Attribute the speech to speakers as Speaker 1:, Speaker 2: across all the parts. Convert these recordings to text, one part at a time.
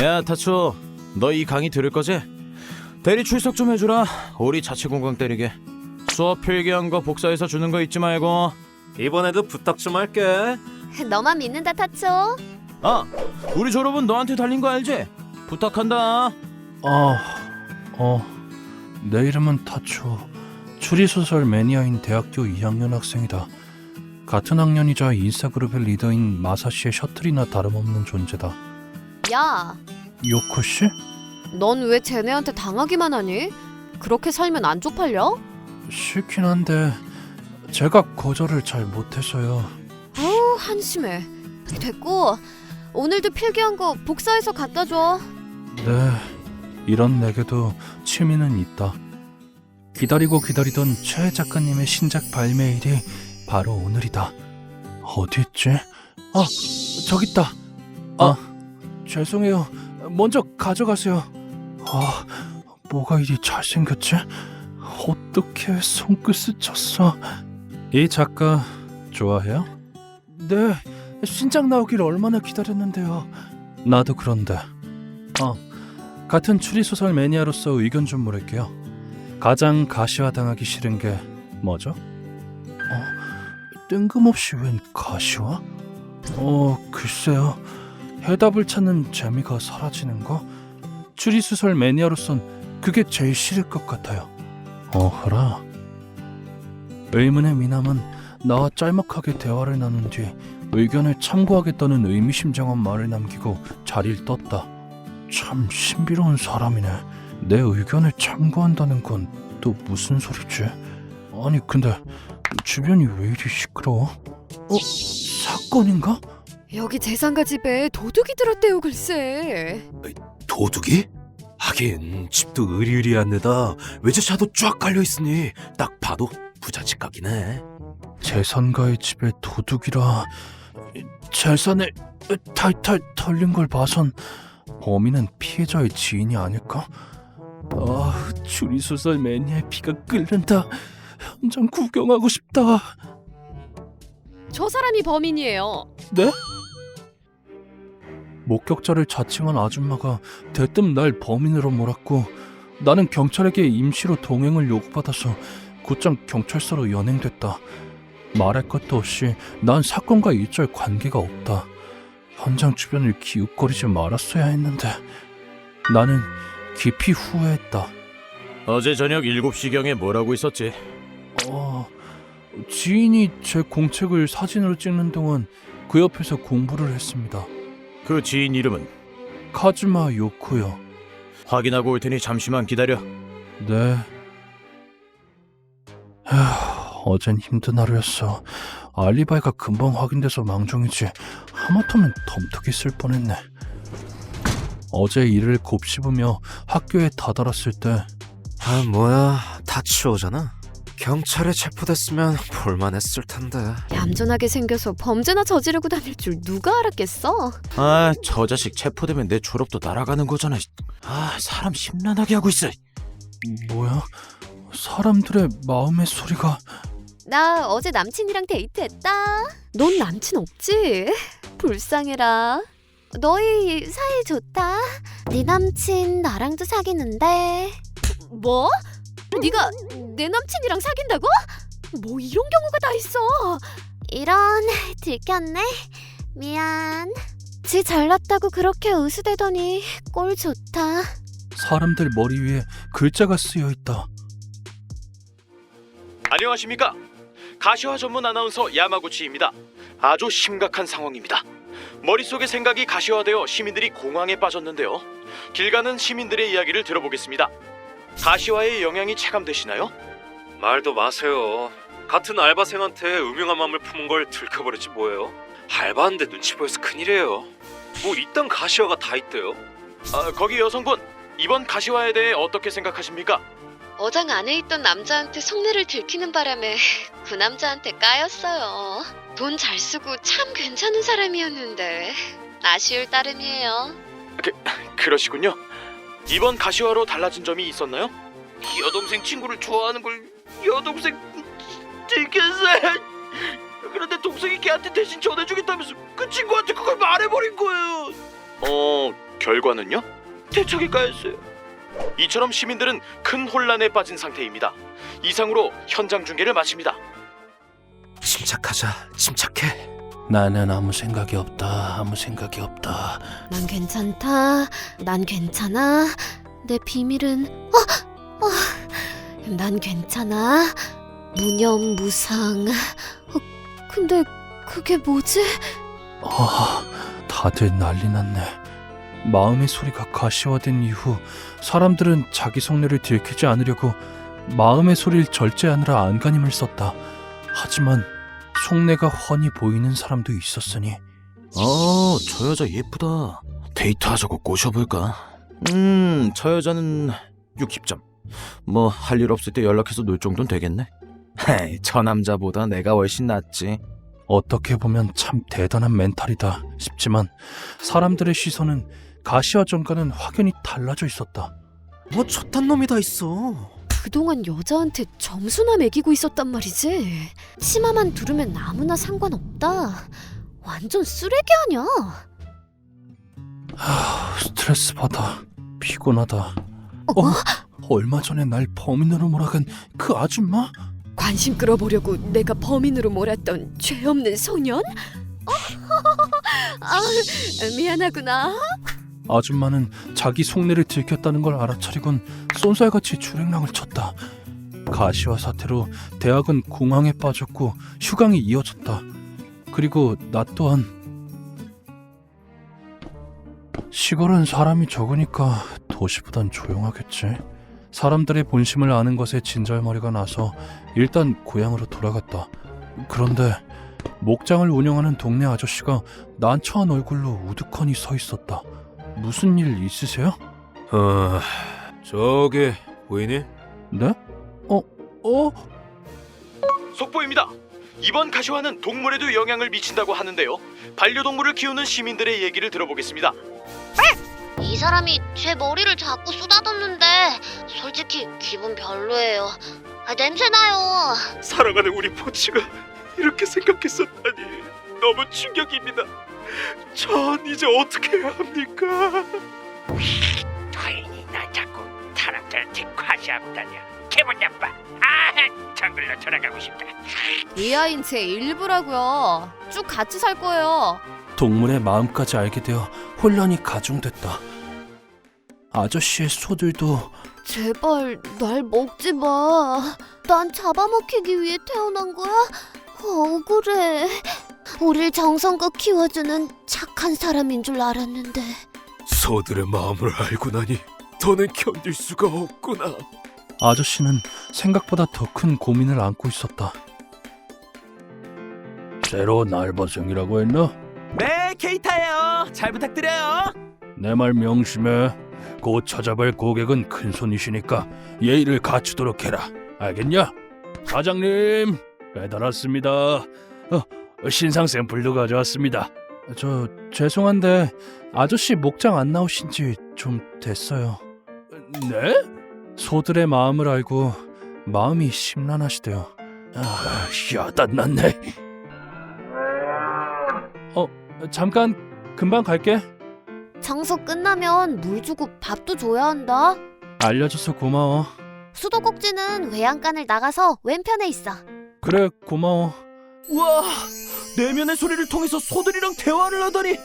Speaker 1: 야 타초 너 이 강의 들을 거지? 대리 출석 좀 해주라 우리 자체 공강 때리게 수업 필기한 거 복사해서 주는 거 잊지 말고
Speaker 2: 이번에도 부탁 좀 할게.
Speaker 3: 너만 믿는다 타초.
Speaker 1: 아 우리 졸업은 너한테 달린 거 알지? 부탁한다
Speaker 4: 아, 어, 내 이름은 타초. 추리소설 매니아인 대학교 2학년 학생이다. 같은 학년이자 인싸그룹의 리더인 마사씨의 셔틀이나 다름없는 존재다.
Speaker 3: 야,
Speaker 4: 요코 씨?
Speaker 3: 넌 왜 쟤네한테 당하기만 하니? 그렇게 살면 안 쪽팔려?
Speaker 4: 싫긴 한데 제가 거절을 잘 못해서요.
Speaker 3: 어우 한심해. 됐고 오늘도 필기한 거 복사해서 갖다 줘.
Speaker 4: 네, 이런 내게도 취미는 있다. 기다리고 기다리던 최 작가님의 신작 발매일이 바로 오늘이다. 어디 있지? 아, 저기 있다. 아, 죄송해요. 먼저 가져가세요. 아, 뭐가 이리 잘생겼지? 어떻게 손끝을 쳤어? 이 작가 좋아해요? 네, 신작 나오길 얼마나 기다렸는데요. 나도 그런데. 아, 같은 추리소설 매니아로서 의견 좀 물을게요. 가장 가시화당하기 싫은 게 뭐죠? 어, 뜬금없이 웬 가시화? 어, 글쎄요. 해답을 찾는 재미가 사라지는 거? 추리소설 매니아로선 그게 제일 싫을 것 같아요. 어허라. 의문의 미남은 나와 짤막하게 대화를 나눈 뒤 의견을 참고하겠다는 의미심장한 말을 남기고 자리를 떴다. 참 신비로운 사람이네. 내 의견을 참고한다는 건 또 무슨 소리지? 아니 근데 주변이 왜 이리 시끄러워? 어? 사건인가?
Speaker 3: 여기 재산가 집에 도둑이 들었대요 글쎄.
Speaker 2: 도둑이? 하긴 집도 으리으리한 데다 외제차도 쫙 깔려 있으니 딱 봐도 부잣집 각이네.
Speaker 4: 재산가의 집에 도둑이라 재산을 탈탈 털린 걸 봐선 범인은 피해자의 지인이 아닐까? 아, 추리소설 매니아의 피가 끓는다. 현장 구경하고 싶다.
Speaker 3: 저 사람이 범인이에요.
Speaker 4: 네? 목격자를 자칭한 아줌마가 대뜸 날 범인으로 몰았고 나는 경찰에게 임시로 동행을 요구받아서 곧장 경찰서로 연행됐다. 말할 것도 없이 난 사건과 일절 관계가 없다. 현장 주변을 기웃거리지 말았어야 했는데 나는 깊이 후회했다.
Speaker 1: 어제 저녁 7시경에 뭐라고 있었지?
Speaker 4: 어, 지인이 제 공책을 사진으로 찍는 동안 그 옆에서 공부를 했습니다.
Speaker 1: 그 지인 이름은?
Speaker 4: 카즈마 요코요.
Speaker 1: 확인하고 올 테니 잠시만 기다려
Speaker 4: 네. 하, 어젠 힘든 하루였어. 알리바이가 금방 확인돼서 망정이지. 하마터면 덤터기 쓸 뻔했네. 어제 일을 곱씹으며 학교에 다다랐을 때
Speaker 2: 아 뭐야 타치오잖아. 경찰에 체포됐으면 볼만했을 텐데.
Speaker 3: 얌전하게 생겨서 범죄나 저지르고 다닐 줄 누가 알았겠어?
Speaker 1: 아 저 자식 체포되면 내 졸업도 날아가는 거잖아 아 사람 심란하게 하고 있어
Speaker 4: 뭐야? 사람들의 마음의 소리가
Speaker 3: 나 어제 남친이랑 데이트했다. 넌 남친 없지? 불쌍해라. 너희 사이 좋다. 네 남친 나랑도 사귀는데. 뭐? 네가 내 남친이랑 사귄다고? 뭐 이런 경우가 다 있어. 이런 들켰네. 미안. 지 잘났다고 그렇게 으스대더니 꼴 좋다.
Speaker 4: 사람들 머리 위에 글자가 쓰여 있다.
Speaker 1: 안녕하십니까 가시화 전문 아나운서 야마구치입니다 아주 심각한 상황입니다 머릿속의 생각이 가시화되어 시민들이 공황에 빠졌는데요 길 가는 시민들의 이야기를 들어보겠습니다 가시화의 영향이 체감되시나요?
Speaker 2: 말도 마세요. 같은 알바생한테 음흉한 마음을 품은 걸 들켜버리지 뭐예요. 알바하는데 눈치 보여서 큰일이에요. 뭐 이딴 가시화가 다 있대요.
Speaker 1: 아, 거기 여성분 이번 가시화에 대해 어떻게 생각하십니까?
Speaker 3: 어장 안에 있던 남자한테 속내를 들키는 바람에 그 남자한테 까였어요. 돈 잘 쓰고 참 괜찮은 사람이었는데 아쉬울 따름이에요.
Speaker 1: 그러시군요 이번 가시화로 달라진 점이 있었나요? 여동생 친구를 좋아하는 걸 여동생 들켰어요 그런데 동생이 걔한테 대신 전해주겠다면서 그 친구한테 그걸 말해버린 거예요 어 결과는요? 대책이 까였어요. 이처럼 시민들은 큰 혼란에 빠진 상태입니다. 이상으로 현장 중계를 마칩니다.
Speaker 4: 침착하자. 침착해. 나는 아무 생각이 없다. 아무 생각이 없다.
Speaker 3: 난 괜찮다. 난 괜찮아. 내 비밀은 어, 어, 난 괜찮아. 무념무상. 어, 근데 그게 뭐지?
Speaker 4: 아, 다들 난리 났네. 마음의 소리가 가시화된 이후 사람들은 자기 속내를 들키지 않으려고 마음의 소리를 절제하느라 안간힘을 썼다. 하지만 속내가 훤히 보이는 사람도 있었으니
Speaker 5: 어, 저 여자 예쁘다. 데이트하자고 꼬셔볼까? 음, 저 여자는 60점. 뭐, 할 일 없을 때 연락해서 놀 정도는 되겠네. 헤이, 저 남자보다 내가 훨씬 낫지.
Speaker 4: 어떻게 보면 참 대단한 멘탈이다 싶지만 사람들의 시선은 가시화 전과는 확연히 달라져 있었다.
Speaker 5: 뭐, 저딴 놈이 다 있어.
Speaker 3: 그동안 여자한테 점수나 매기고 있었단 말이지. 치마만 두르면 아무나 상관없다. 완전 쓰레기 아냐?
Speaker 4: 하, 스트레스 받아. 피곤하다. 어? 얼마 전에 날 범인으로 몰아간 그 아줌마?
Speaker 3: 관심 끌어보려고 내가 범인으로 몰았던 죄 없는 소년? 어? 아, 미안하구나.
Speaker 4: 아줌마는 자기 속내를 들켰다는 걸 알아차리곤 쏜살같이 출행랑을 쳤다. 가시화 사태로 대학은 공황에 빠졌고 휴강이 이어졌다. 그리고 나 또한 시골은 사람이 적으니까 도시보단 조용하겠지. 사람들의 본심을 아는 것에 진절머리가 나서 일단 고향으로 돌아갔다. 그런데 목장을 운영하는 동네 아저씨가 난처한 얼굴로 우두커니 서 있었다. 무슨 일 있으세요?
Speaker 2: 어, 저기 보이니?
Speaker 4: 네? 어, 어?
Speaker 1: 속보입니다. 이번 가시화는 동물에도 영향을 미친다고 하는데요. 반려동물을 키우는 시민들의 얘기를 들어보겠습니다.
Speaker 3: 이 사람이 제 머리를 자꾸 쓰다듬는데 솔직히 기분 별로예요. 아, 냄새 나요.
Speaker 2: 사랑하는 우리 포치가 이렇게 생각했었다니 너무 충격입니다. 전 이제 어떻게 해야 합니까?
Speaker 6: 타인이 나 자꾸 사람들한테 과시하고 다녀 기분 나빠 아 정글로 돌아가고 싶다
Speaker 7: 이 아이는 제 일부라고요. 쭉 같이 살 거예요.
Speaker 4: 동물의 마음까지 알게 되어 혼란이 가중됐다. 아저씨의 소들도
Speaker 3: 제발 날 먹지 마. 난 잡아먹히기 위해 태어난 거야? 억울해. 우릴 정성껏 키워주는 착한 사람인 줄 알았는데.
Speaker 2: 소들의 마음을 알고 나니 더는 견딜 수가 없구나.
Speaker 4: 아저씨는 생각보다 더 큰 고민을 안고 있었다. 새로운 알바생이라고 했나?
Speaker 5: 네, 케이타예요. 잘 부탁드려요.
Speaker 4: 내 말 명심해. 곧 찾아뵐 고객은 큰 손이시니까 예의를 갖추도록 해라. 알겠냐? 사장님, 배달 왔습니다. 어, 신상 샘플도 가져왔습니다. 저 죄송한데 아저씨 목장 안 나오신 지 좀 됐어요. 네? 소들의 마음을 알고 마음이 심란하시대요. 아, 야단났네. 어, 잠깐 금방 갈게.
Speaker 3: 청소 끝나면 물 주고 밥도 줘야 한다.
Speaker 4: 알려줘서 고마워.
Speaker 3: 수도꼭지는 외양간을 나가서 왼편에 있어.
Speaker 4: 그래, 고마워.
Speaker 5: 우와, 내면의 소리를 통해서 소들이랑 대화를 하다니.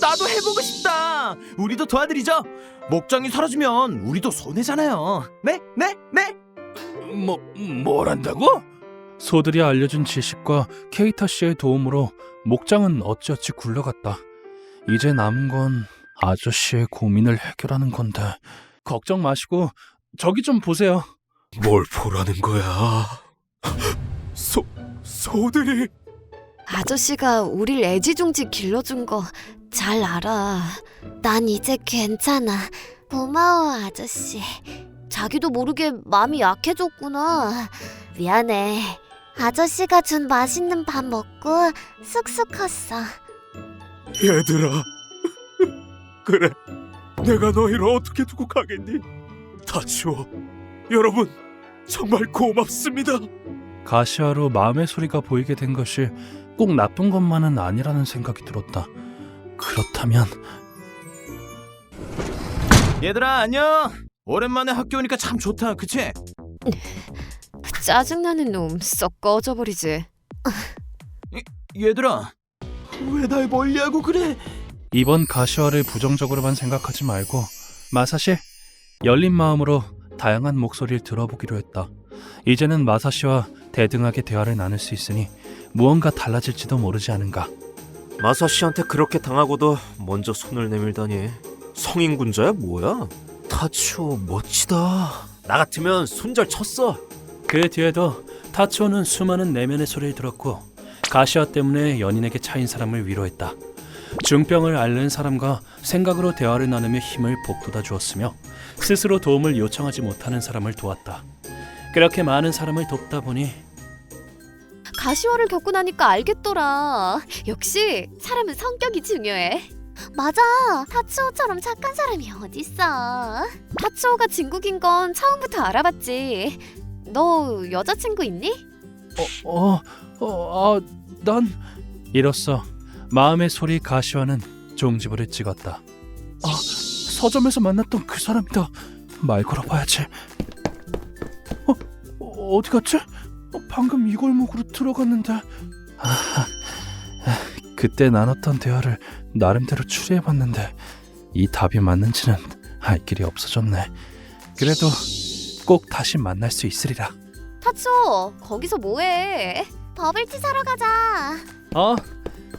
Speaker 5: 나도 해보고 싶다. 우리도 도와드리죠. 목장이 사라지면 우리도 손해잖아요. 네, 네, 네.
Speaker 4: 뭐, 뭘 한다고? 소들이 알려준 지식과 케이타 씨의 도움으로 목장은 어찌어찌 굴러갔다. 이제 남은 건 아저씨의 고민을 해결하는 건데 걱정 마시고 저기 좀 보세요.
Speaker 2: 뭘 보라는 거야? 소 소들이
Speaker 3: 아저씨가 우릴 애지중지 길러준 거 잘 알아. 난 이제 괜찮아. 고마워, 아저씨. 자기도 모르게 마음이 약해졌구나. 미안해. 아저씨가 준 맛있는 밥 먹고 쑥쑥 컸어.
Speaker 2: 얘들아. 그래. 내가 너희를 어떻게 두고 가겠니? 다 치워. 여러분 정말 고맙습니다.
Speaker 4: 가시화로 마음의 소리가 보이게 된 것이 꼭 나쁜 것만은 아니라는 생각이 들었다. 그렇다면
Speaker 1: 얘들아 안녕. 오랜만에 학교 오니까 참 좋다, 그치?
Speaker 3: 짜증나는 놈 썩 꺼져버리지.
Speaker 1: 얘들아, 왜 날 멀리하고 그래?
Speaker 4: 이번 가시화를 부정적으로만 생각하지 말고 마사시 열린 마음으로 다양한 목소리를 들어보기로 했다. 이제는 마사시와 대등하게 대화를 나눌 수 있으니 무언가 달라질지도 모르지 않은가.
Speaker 5: 마사 씨한테 그렇게 당하고도 먼저 손을 내밀다니 성인군자야 뭐야? 타치오 멋지다. 나 같으면 손절 쳤어.
Speaker 4: 그 뒤에도 타츠오는 수많은 내면의 소리를 들었고 가시화 때문에 연인에게 차인 사람을 위로했다. 중병을 앓는 사람과 생각으로 대화를 나누며 힘을 북돋아 주었으며 스스로 도움을 요청하지 못하는 사람을 도왔다. 그렇게 많은 사람을 돕다 보니
Speaker 3: 가시화를 겪고 나니까 알겠더라. 역시 사람은 성격이 중요해.
Speaker 8: 맞아. 타츠오처럼 착한 사람이 어딨어.
Speaker 3: 타츠오가 진국인 건 처음부터 알아봤지. 너 여자친구 있니?
Speaker 4: 어, 어, 어, 아, 난 이로써 마음의 소리 가시화는 종지부를 찍었다. 아, 서점에서 만났던 그 사람이다. 말 걸어봐야지. 어, 어, 어디 갔지? 어, 방금 이 골목으로 들어갔는데. 아, 그때 나눴던 대화를 나름대로 추리해봤는데 이 답이 맞는지는 알 길이 없어졌네. 그래도 꼭 다시 만날 수 있으리라.
Speaker 3: 타츠오, 거기서 뭐해?
Speaker 8: 버블티 사러 가자.
Speaker 4: 어,